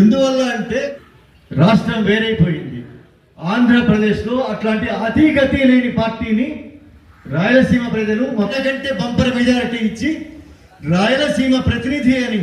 ఎందువల్ల అంటే రాష్ట్రం వేరైపోయింది. ఆంధ్రప్రదేశ్లో అట్లాంటి అతిగతి లేని పార్టీని రాయలసీమ ప్రజలు మొదటంటే బంపర్ మెజారిటీ ఇచ్చి రాయలసీమ ప్రతినిధి అని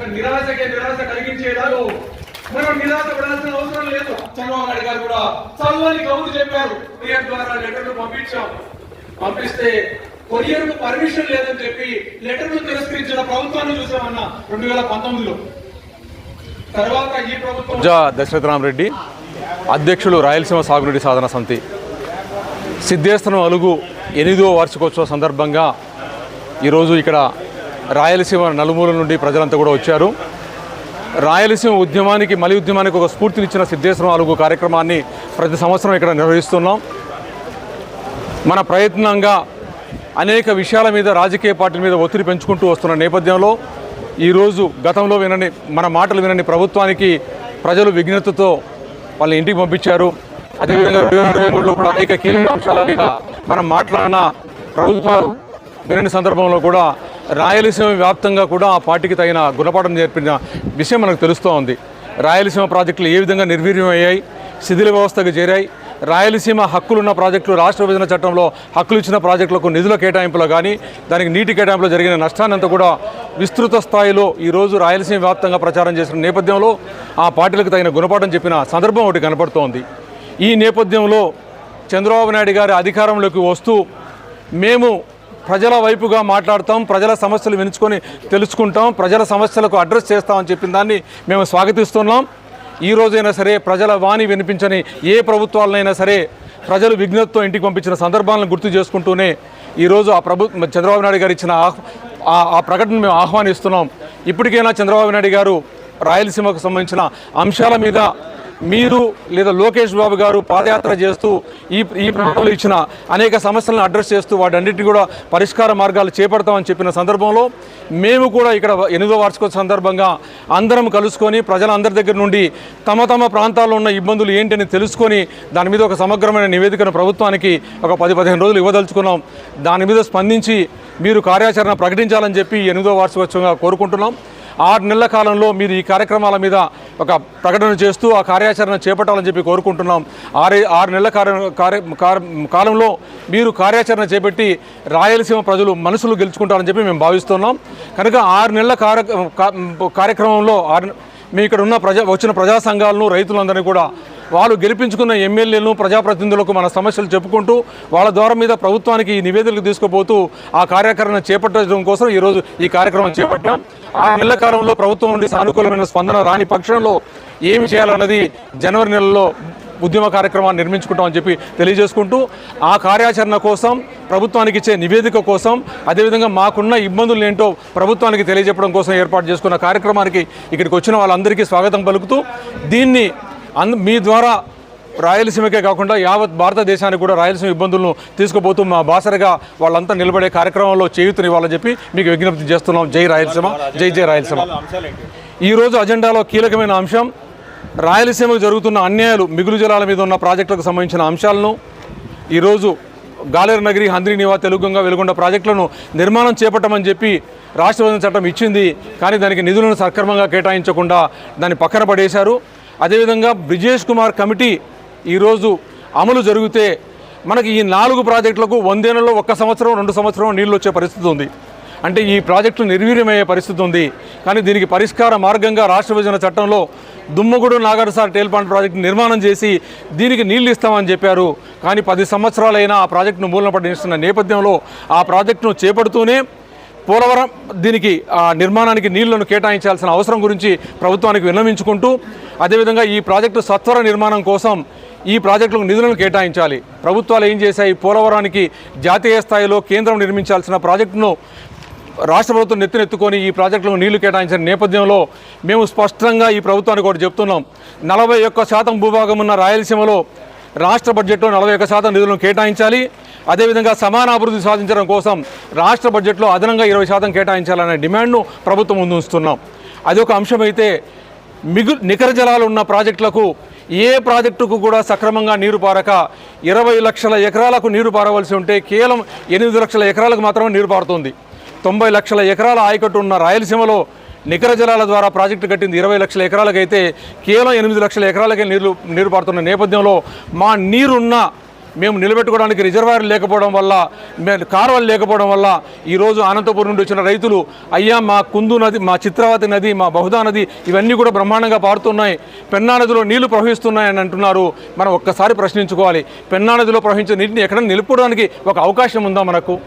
యొక్క నిరాశకే నిరాశ కలిగించేలాగో మనం నిరాశ పడాల్సిన అవసరం లేదు. చంద్రబాబు నాయుడు గారు కూడా చల్లని కబురు చెప్పారు. కొరియర్ ద్వారా లెటర్లు పంపించాం. పంపిస్తే కొరియర్కు పర్మిషన్ లేదని చెప్పి లెటర్లు తిరస్కరించిన ప్రభుత్వాన్ని చూసామన్న రెండు వేల పంతొమ్మిదిలో. తర్వాత ఈ ప్రభుత్వం జా దశరథరామరెడ్డి అధ్యక్షులు రాయలసీమ సాగునీటి సాధన సమితి. సిద్ధేశ్వరం అలుగు ఎనిమిదో వార్షికోత్సవ సందర్భంగా ఈరోజు ఇక్కడ రాయలసీమ నలుమూల నుండి ప్రజలంతా కూడా వచ్చారు. రాయలసీమ ఉద్యమానికి మలి ఉద్యమానికి ఒక స్ఫూర్తినిచ్చిన సిద్ధేశ్వరం అలుగు కార్యక్రమాన్ని ప్రతి సంవత్సరం ఇక్కడ నిర్వహిస్తున్నాం. మన ప్రయత్నంగా అనేక విషయాల మీద రాజకీయ పార్టీల మీద ఒత్తిడి పెంచుకుంటూ వస్తున్న నేపథ్యంలో ఈరోజు గతంలో వినని మన మాటలు వినని ప్రభుత్వానికి ప్రజలు విఘ్నతతో వాళ్ళ ఇంటికి పంపించారు. అదేవిధంగా కూడా అనేక కీలక అంశాల మీద మనం మాట్లాడిన ప్రభుత్వాలు వినని సందర్భంలో కూడా రాయలసీమ వ్యాప్తంగా కూడా ఆ పార్టీకి తగిన గుణపాఠం నేర్పిన విషయం మనకు తెలుస్తూ ఉంది. రాయలసీమ ప్రాజెక్టులు ఏ విధంగా నిర్వీర్యమయ్యాయి? శిథిల వ్యవస్థకు చేరాయి. రాయలసీమ హక్కులున్న ప్రాజెక్టులు రాష్ట్ర విభజన చట్టంలో హక్కులు ఇచ్చిన ప్రాజెక్టులకు నిధుల కేటాయింపులో కానీ దానికి నీటి కేటాయింపులో జరిగిన నష్టాన్ని కూడా విస్తృత స్థాయిలో ఈరోజు రాయలసీమ వ్యాప్తంగా ప్రచారం చేసిన నేపథ్యంలో ఆ పార్టీలకు తగిన గుణపాఠం చెప్పిన సందర్భం ఒకటి కనపడుతోంది. ఈ నేపథ్యంలో చంద్రబాబు నాయుడు గారి అధికారంలోకి వస్తూ మేము ప్రజల వైపుగా మాట్లాడతాం ప్రజల సమస్యలు వినుచుకొని తెలుసుకుంటాం ప్రజల సమస్యలకు అడ్రస్ చేస్తామని చెప్పిన దాన్ని మేము స్వాగతిస్తున్నాం. ఈ రోజైనా సరే ప్రజల వాణి వినిపించని ఏ ప్రభుత్వాలనైనా సరే ప్రజలు విజ్ఞతతో ఇంటికి పంపించిన సందర్భాలను గుర్తు చేసుకుంటూనే ఈరోజు ఆ ప్రభు చంద్రబాబు నాయుడు గారు ఇచ్చిన ఆహ్- ఆ- ఆ ప్రకటన మేము ఆహ్వానిస్తున్నాం. ఇప్పటికైనా చంద్రబాబు నాయుడు గారు రాయలసీమకు సంబంధించిన అంశాల మీద మీరు లేదా లోకేష్ బాబు గారు పాదయాత్ర చేస్తూ ఈ ఈ ప్రభుత్వంలో ఇచ్చిన అనేక సమస్యలను అడ్రస్ చేస్తూ వాటన్నిటిని కూడా పరిష్కార మార్గాలు చేపడతామని చెప్పిన సందర్భంలో మేము కూడా ఇక్కడ ఎనిమిదో వార్షికోత్సవ సందర్భంగా అందరం కలుసుకొని ప్రజలందరి దగ్గర నుండి తమ తమ ప్రాంతాల్లో ఉన్న ఇబ్బందులు ఏంటని తెలుసుకొని దాని మీద ఒక సమగ్రమైన నివేదికను ప్రభుత్వానికి ఒక పది పదిహేను రోజులు ఇవ్వదలుచుకున్నాం. దాని మీద స్పందించి మీరు కార్యాచరణ ప్రకటించాలని చెప్పి ఎనిమిదో వార్షికోత్సవంగా కోరుకుంటున్నాం. ఆరు నెలల కాలంలో మీరు ఈ కార్యక్రమాల మీద ఒక ప్రకటన చేస్తూ ఆ కార్యాచరణ చేపట్టాలని చెప్పి కోరుకుంటున్నాం. ఆరు ఆరు నెలల కార్య కార్య- కాలంలో మీరు కార్యాచరణ చేపట్టి రాయలసీమ ప్రజలు మనసులు గెలుచుకుంటారని చెప్పి మేము భావిస్తున్నాం. కనుక ఆరు నెలల కార్య కార్యక్రమంలో ఆరు మీ ఇక్కడ ఉన్న ప్రజా వచ్చిన ప్రజా సంఘాలను రైతులందరినీ కూడా వాళ్ళు గెలిపించుకున్న ఎమ్మెల్యేలను ప్రజాప్రతినిధులకు మన సమస్యలు చెప్పుకుంటూ వాళ్ళ ద్వారా మీద ప్రభుత్వానికి ఈ నివేదికలు తీసుకుపోతూ ఆ కార్యాచరణ చేపట్టడం కోసం ఈరోజు ఈ కార్యక్రమం చేపట్టాం. ఆ నెల కాలంలో ప్రభుత్వం నుండి సానుకూలమైన స్పందన రాని పక్షంలో ఏమి చేయాలన్నది జనవరి నెలలో ఉద్యమ కార్యక్రమాన్ని నిర్మించుకుంటామని చెప్పి తెలియజేసుకుంటూ ఆ కార్యాచరణ కోసం ప్రభుత్వానికి ఇచ్చే నివేదిక కోసం అదేవిధంగా మాకున్న ఇబ్బందులు ఏంటో ప్రభుత్వానికి తెలియజెప్పడం కోసం ఏర్పాటు చేసుకున్న కార్యక్రమానికి ఇక్కడికి వచ్చిన వాళ్ళందరికీ స్వాగతం పలుకుతూ దీన్ని అందు మీ ద్వారా రాయలసీమకే కాకుండా యావత్ భారతదేశానికి కూడా రాయలసీమ ఇబ్బందులను తీసుకుపోతూ మా బాసరగా వాళ్ళంతా నిలబడే కార్యక్రమంలో చేయూతనివ్వాలని చెప్పి మీకు విజ్ఞప్తి చేస్తున్నాం. జై రాయలసీమ. జై జై రాయలసీమ. ఈరోజు అజెండాలో కీలకమైన అంశం రాయలసీమకు జరుగుతున్న అన్యాయాలు మిగులు జలాల మీద ఉన్న ప్రాజెక్టులకు సంబంధించిన అంశాలను ఈరోజు గాలేరు నగరి హంద్రీనివా తెలుగుంగా వెలుగొండ ప్రాజెక్టులను నిర్మాణం చేపట్టమని చెప్పి రాష్ట్ర చట్టం ఇచ్చింది. కానీ దానికి నిధులను సక్రమంగా కేటాయించకుండా దాన్ని పక్కన పడేశారు. అదేవిధంగా బ్రిజేష్ కుమార్ కమిటీ ఈరోజు అమలు జరిగితే మనకి ఈ నాలుగు ప్రాజెక్టులకు వందేళ్ళలో ఒక్క సంవత్సరం రెండు సంవత్సరం నీళ్ళు వచ్చే పరిస్థితి ఉంది. అంటే ఈ ప్రాజెక్టులు నిర్వీర్యమయ్యే పరిస్థితి ఉంది. కానీ దీనికి పరిష్కార మార్గంగా రాష్ట్ర విభజన చట్టంలో దుమ్మగూడు నాగార్జుసార్ టేల్పాండ్ ప్రాజెక్టు నిర్మాణం చేసి దీనికి నీళ్ళు ఇస్తామని చెప్పారు. కానీ పది సంవత్సరాలైనా ఆ ప్రాజెక్టును మూలన పడిస్తున్న నేపథ్యంలో ఆ ప్రాజెక్టును చేపడుతూనే పోలవరం దీనికి ఆ నిర్మాణానికి నీళ్ళను కేటాయించాల్సిన అవసరం గురించి ప్రభుత్వానికి విన్నవించుకుంటూ అదేవిధంగా ఈ ప్రాజెక్టు సత్వర నిర్మాణం కోసం ఈ ప్రాజెక్టులకు నిధులను కేటాయించాలి. ప్రభుత్వాలు ఏం చేశాయి? పోలవరానికి జాతీయ స్థాయిలో కేంద్రం నిర్మించాల్సిన ప్రాజెక్టును రాష్ట్ర ప్రభుత్వం నెత్తినెత్తుకొని ఈ ప్రాజెక్టులకు నీళ్ళు కేటాయించిన నేపథ్యంలో మేము స్పష్టంగా ఈ ప్రభుత్వానికి ఒకటి చెప్తున్నాం. నలభై ఒక్క శాతం భూభాగం ఉన్న రాయలసీమలో రాష్ట్ర బడ్జెట్లో నలభై ఒక్క శాతం నిధులను కేటాయించాలి. అదేవిధంగా సమాన అభివృద్ధి సాధించడం కోసం రాష్ట్ర బడ్జెట్లో అదనంగా ఇరవై శాతం కేటాయించాలనే డిమాండ్ను ప్రభుత్వం ముందుంచుతున్నాం. అది ఒక అంశమైతే మిగు నికర జలాలు ఉన్న ప్రాజెక్టులకు ఏ ప్రాజెక్టుకు కూడా సక్రమంగా నీరు పారక ఇరవై లక్షల ఎకరాలకు నీరు పారవలసి ఉంటే కేవలం ఎనిమిది లక్షల ఎకరాలకు మాత్రమే నీరు పారుతుంది. తొంభై లక్షల ఎకరాల ఆయకట్టు ఉన్న రాయలసీమలో నికర జలాల ద్వారా ప్రాజెక్టు కట్టింది ఇరవై లక్షల ఎకరాలకైతే కేవలం ఎనిమిది లక్షల ఎకరాలకే నీరు నీరు పారుతున్న నేపథ్యంలో మా నీరున్న మేము నిలబెట్టుకోవడానికి రిజర్వాయర్ లేకపోవడం వల్ల మే- కాలువలు లేకపోవడం వల్ల ఈరోజు అనంతపురం నుండి వచ్చిన రైతులు అయ్యా మా కుందు నది మా చిత్రావతి నది మా బహుదా నది ఇవన్నీ కూడా బ్రహ్మాండంగా పారుతున్నాయి. పెన్నా నదిలో నీళ్ళు ప్రవహిస్తున్నాయని అంటున్నారు. మనం ఒక్కసారి ప్రశ్నించుకోవాలి. పెన్నా నదిలో ప్రవహించే నీటిని ఎక్కడ నిలుపుకోవడానికి ఒక అవకాశం ఉందా మనకు?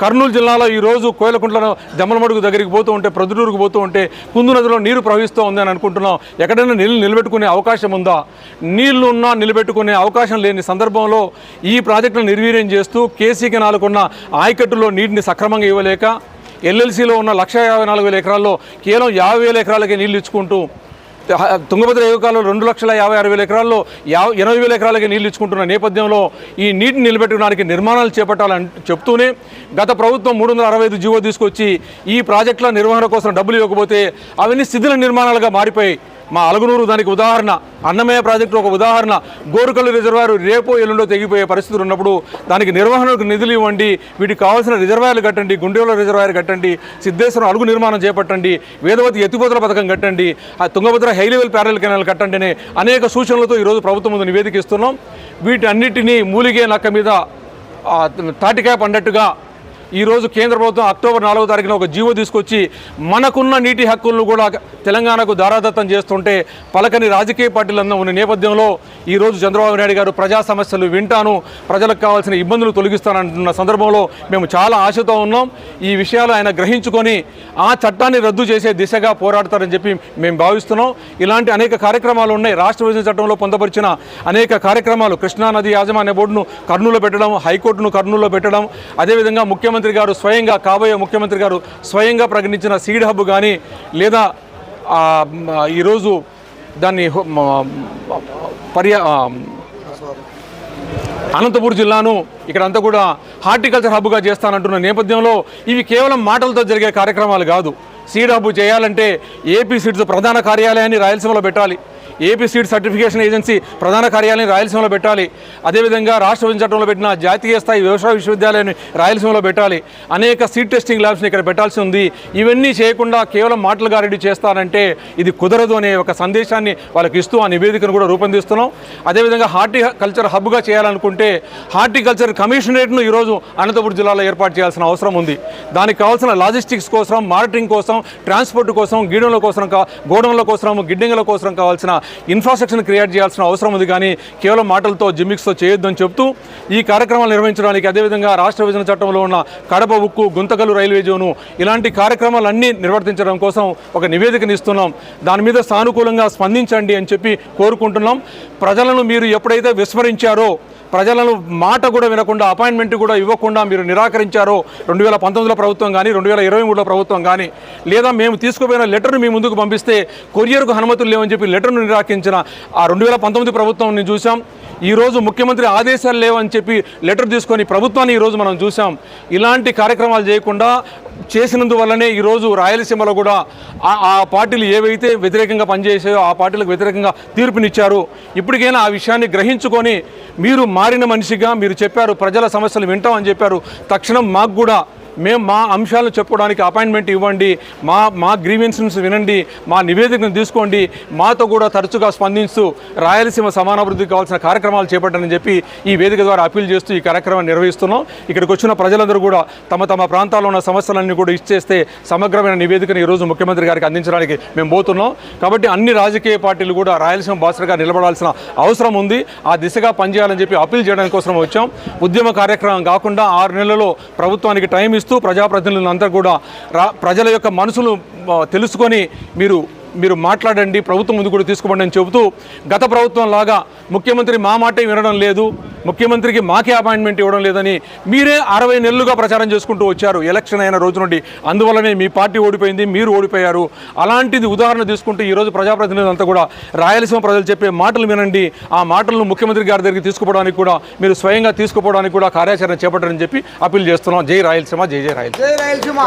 కర్నూలు జిల్లాలో ఈరోజు కోయలకుంట్ల జమ్మలమడుగు దగ్గరికి పోతూ ఉంటే ప్రొద్దుటూరుకు పోతూ ఉంటే కుందు నదిలో నీరు ప్రవహిస్తూ ఉంది అని అనుకుంటున్నాం. ఎక్కడైనా నీళ్ళు నిలబెట్టుకునే అవకాశం ఉందా? నీళ్ళు ఉన్నా నిలబెట్టుకునే అవకాశం లేని సందర్భంలో ఈ ప్రాజెక్టును నిర్వీర్యం చేస్తూ కేసీ నాలుగున్న ఆయకట్టులో నీటిని సక్రమంగా ఇవ్వలేక ఎల్ఎల్సీలో ఉన్న లక్ష యాభై నాలుగు వేల ఎకరాల్లో కేవలం యాభై వేల ఎకరాలకే నీళ్ళు ఇచ్చుకుంటూ తుంగభద్ర ఏవకాలలో రెండు లక్షల యాభై ఆరు వేల ఎకరాల్లో యా ఎనభై వేల ఎకరాలకి నీళ్ళు ఇచ్చుకుంటున్న నేపథ్యంలో ఈ నీటిని నిలబెట్టుకోవడానికి నిర్మాణాలు చేపట్టాలని చెప్తూనే గత ప్రభుత్వం మూడు వందల అరవై ఐదు జీవో తీసుకొచ్చి ఈ ప్రాజెక్టుల నిర్వహణ కోసం డబ్బులు ఇవ్వకపోతే అవన్నీ శిథిల నిర్మాణాలుగా మారిపోయి మా అలగనూరు దానికి ఉదాహరణ అన్నమయ్య ప్రాజెక్టు ఒక ఉదాహరణ. గోరుకల్లు రిజర్వాయర్ రేపో ఎల్లుండో తెగిపోయే పరిస్థితులు ఉన్నప్పుడు దానికి నిర్వహణకు నిధులు ఇవ్వండి వీటికి కావాల్సిన రిజర్వాయర్లు కట్టండి గుండెల రిజర్వాయర్ కట్టండి సిద్ధేశ్వరం అలుగు నిర్మాణం చేపట్టండి వేదవతి ఎత్తిపోతల పథకం కట్టండి ఆ Tungabhadra high level parallel canal కట్టండి అనే అనేక సూచనలతో ఈరోజు ప్రభుత్వం ముందు నివేదిక ఇస్తున్నాం. వీటన్నిటినీ మూలిగే నక్క మీద తాటికాయ పండట్టుగా ఈరోజు కేంద్ర ప్రభుత్వం అక్టోబర్ నాలుగో తారీఖున ఒక జీవో తీసుకొచ్చి మనకున్న నీటి హక్కులను కూడా తెలంగాణకు దారాదత్తం చేస్తుంటే పలకని రాజకీయ పార్టీలన్న ఉన్న నేపథ్యంలో ఈరోజు చంద్రబాబు నాయుడు గారు ప్రజా సమస్యలు వింటాను ప్రజలకు కావాల్సిన ఇబ్బందులు తొలగిస్తానంటున్న సందర్భంలో మేము చాలా ఆశతో ఉన్నాం. ఈ విషయాలు ఆయన గ్రహించుకొని ఆ చట్టాన్ని రద్దు చేసే దిశగా పోరాడతారని చెప్పి మేము భావిస్తున్నాం. ఇలాంటి అనేక కార్యక్రమాలు ఉన్నాయి. రాష్ట్ర విభజన చట్టంలో పొందపరిచిన అనేక కార్యక్రమాలు కృష్ణానది యాజమాన్య బోర్డును కర్నూలు పెట్టడం హైకోర్టును కర్నూలులో పెట్టడం అదేవిధంగా ముఖ్యమంత్రి గారు స్వయంగా కాబోయే ముఖ్యమంత్రి గారు స్వయంగా ప్రకటించిన సీడ్ హబ్ కానీ లేదా ఈరోజు దాన్ని పర్యా అనంతపూర్ జిల్లాను ఇక్కడంతా కూడా హార్టికల్చర్ హబ్గా చేస్తానంటున్న నేపథ్యంలో ఇవి కేవలం మాటలతో జరిగే కార్యక్రమాలు కాదు. సీడ్ హబ్ చేయాలంటే ఏపీ సీడ్స్ ప్రధాన కార్యాలయాన్ని రాయలసీమలో పెట్టాలి. ఏపీ సీడ్ సర్టిఫికేషన్ ఏజెన్సీ ప్రధాన కార్యాలయం రాయలసీమలో పెట్టాలి. అదేవిధంగా రాష్ట్ర విభజన చట్టంలో పెట్టిన జాతీయ స్థాయి వ్యవసాయ విశ్వవిద్యాలయాన్ని రాయలసీమలో పెట్టాలి. అనేక సీడ్ టెస్టింగ్ ల్యాబ్స్ని ఇక్కడ పెట్టాల్సి ఉంది. ఇవన్నీ చేయకుండా కేవలం మాటలు రెడీ చేస్తారంటే ఇది కుదరదు అనే ఒక సందేశాన్ని వాళ్ళకి ఇస్తూ ఆ నివేదికను కూడా రూపొందిస్తున్నాం. అదేవిధంగా హార్టికల్చర్ హబ్గా చేయాలనుకుంటే హార్టికల్చర్ కమిషనరేట్ను ఈరోజు అనంతపురం జిల్లాలో ఏర్పాటు చేయాల్సిన అవసరం ఉంది. దానికి కావాల్సిన లాజిస్టిక్స్ కోసం మానిటరింగ్ కోసం ట్రాన్స్పోర్ట్ కోసం గీడంల కోసం కా కోసం గిడ్డింగ్ల కోసం కావాల్సిన ఇన్ఫ్రాస్ట్రక్చర్ని క్రియేట్ చేయాల్సిన అవసరం ఉంది కానీ కేవలం మాటలతో జిమ్మిక్స్తో చేయొద్దని చెప్తూ ఈ కార్యక్రమాలు నిర్వహించడానికి అదేవిధంగా రాష్ట్ర విభజన చట్టంలో ఉన్న కడప ఉక్కు గుంతకలు రైల్వే జోను ఇలాంటి కార్యక్రమాలన్నీ నిర్వర్తించడం కోసం ఒక నివేదికను ఇస్తున్నాం. దాని మీద సానుకూలంగా స్పందించండి అని చెప్పి కోరుకుంటున్నాం. ప్రజలను మీరు ఎప్పుడైతే విస్మరించారో ప్రజలను మాట కూడా వినకుండా అపాయింట్మెంట్ కూడా ఇవ్వకుండా మీరు నిరాకరించారో రెండు వేల పంతొమ్మిదిలో ప్రభుత్వం కానీ రెండు వేల ఇరవై మూడులో ప్రభుత్వం కానీ లేదా మేము తీసుకుపోయిన లెటర్ను మీ ముందుకు పంపిస్తే కొరియర్కు అనుమతులు లేవని చెప్పి లెటర్ను కొనసాగించిన ఆ రెండు వేల పంతొమ్మిది ప్రభుత్వం చూసాం ఈరోజు ముఖ్యమంత్రి ఆదేశాలు లేవని చెప్పి లెటర్ తీసుకొని ప్రభుత్వాన్ని ఈరోజు మనం చూసాం ఇలాంటి కార్యక్రమాలు చేయకుండా చేసినందువల్లనే ఈరోజు రాయలసీమలో కూడా ఆ పార్టీలు ఏవైతే వ్యతిరేకంగా పనిచేసాయో ఆ పార్టీలకు వ్యతిరేకంగా తీర్పునిచ్చారు. ఇప్పటికైనా ఆ విషయాన్ని గ్రహించుకొని మీరు మారిన మనిషిగా మీరు చెప్పారు ప్రజల సమస్యలు వింటామని చెప్పారు. తక్షణం మాకు కూడా మేము మా అంశాలను చెప్పడానికి అపాయింట్మెంట్ ఇవ్వండి. మా మా గ్రీవెన్సెస్ వినండి. మా నివేదికను తీసుకోండి. మాతో కూడా తరచుగా స్పందిస్తూ రాయలసీమ సమానాభివృద్ధికి కావాల్సిన కార్యక్రమాలు చేపట్టని చెప్పి ఈ వేదిక ద్వారా అప్పీల్ చేస్తూ ఈ కార్యక్రమాన్ని నిర్వహిస్తున్నాం. ఇక్కడికి వచ్చిన ప్రజలందరూ కూడా తమ తమ ప్రాంతాల్లో ఉన్న సమస్యలన్నీ కూడా ఇచ్చేస్తే సమగ్రమైన నివేదికను ఈరోజు ముఖ్యమంత్రి గారికి అందించడానికి మేము పోతున్నాం. కాబట్టి అన్ని రాజకీయ పార్టీలు కూడా రాయలసీమ బాసరగా నిలబడాల్సిన అవసరం ఉంది. ఆ దిశగా పనిచేయాలని చెప్పి అప్పీల్ చేయడానికి కోసం వచ్చాం. ఉద్యమ కార్యక్రమం కాకుండా ఆరు నెలల్లో ప్రభుత్వానికి టైం ఇస్తూ ప్రజాప్రతినిధులందరూ కూడా రా ప్రజల యొక్క మనసును తెలుసుకొని మీరు మీరు మాట్లాడండి ప్రభుత్వం ముందు కూడా తీసుకోండి అని చెబుతూ గత ప్రభుత్వం లాగా ముఖ్యమంత్రి మా మాటే వినడం లేదు ముఖ్యమంత్రికి మాకే అపాయింట్మెంట్ ఇవ్వడం లేదని మీరే అరవై నెలలుగా ప్రచారం చేసుకుంటూ వచ్చారు. ఎలక్షన్ అయిన రోజు నుండి అందువల్లనే మీ పార్టీ ఓడిపోయింది మీరు ఓడిపోయారు. అలాంటిది ఉదాహరణ తీసుకుంటూ ఈరోజు ప్రజాప్రతినిధులంతా కూడా రాయలసీమ ప్రజలు చెప్పే మాటలు వినండి. ఆ మాటలను ముఖ్యమంత్రి గారి దగ్గరికి తీసుకుపోవడానికి కూడా మీరు స్వయంగా తీసుకుపోవడానికి కూడా కార్యాచరణ చేపట్టారని చెప్పి అప్పీల్ చేస్తున్నాం. జై రాయలసీమ జై జై రాయలసీమ.